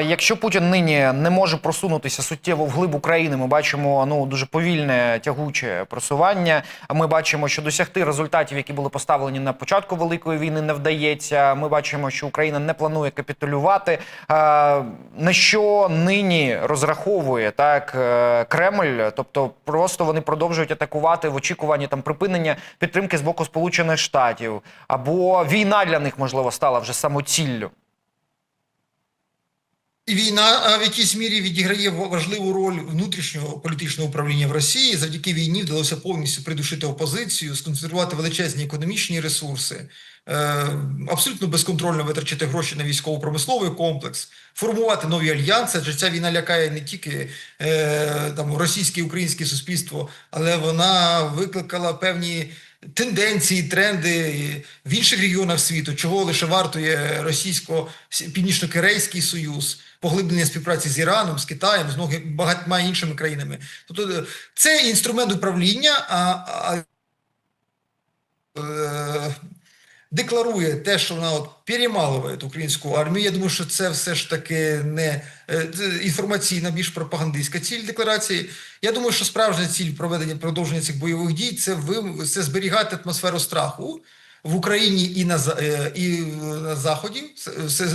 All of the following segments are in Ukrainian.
якщо Путін нині не може просунутися суттєво вглиб України, ми бачимо ну дуже повільне тягуче просування. Ми бачимо, що досягти результатів, які були поставлені на початку великої війни, не вдається. Ми бачимо, що Україна не планує капітулювати. А, на що нині розраховує так е, Кремль? Тобто, просто вони продовжують атакувати в очікуванні там припинення підтримки з боку Сполучених Штатів, або війна для них можливо стала вже самоціллю. Війна в якійсь мірі відіграє важливу роль внутрішнього політичного управління в Росії. Завдяки війні вдалося повністю придушити опозицію, сконцентрувати величезні економічні ресурси, е, абсолютно безконтрольно витрачати гроші на військово-промисловий комплекс, формувати нові альянси. Адже ця війна лякає не тільки е, там російське і українське суспільство, але вона викликала певні. Тенденції, тренди в інших регіонах світу, чого лише вартує російсько-північно-кирейський союз, поглиблення співпраці з Іраном, з Китаєм, з багатьма іншими країнами. Тобто це інструмент управління, а, а е, декларує те, що вона от перемалує українську армію. Я думаю, що це все ж таки не е, інформаційна, більш пропагандистська ціль декларації. Я думаю, що справжня ціль проведення продовження цих бойових дій це вим- це зберігати атмосферу страху. В Україні і на е, і на заході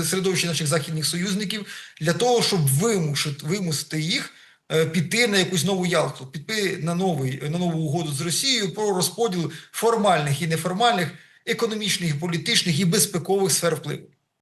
середовищі наших західних союзників для того, щоб вимушити вимусити їх е, піти на якусь нову Ялту, піти на новий на нову угоду з Росією про розподіл формальних і неформальних економічних, політичних і безпекових сфер впливу.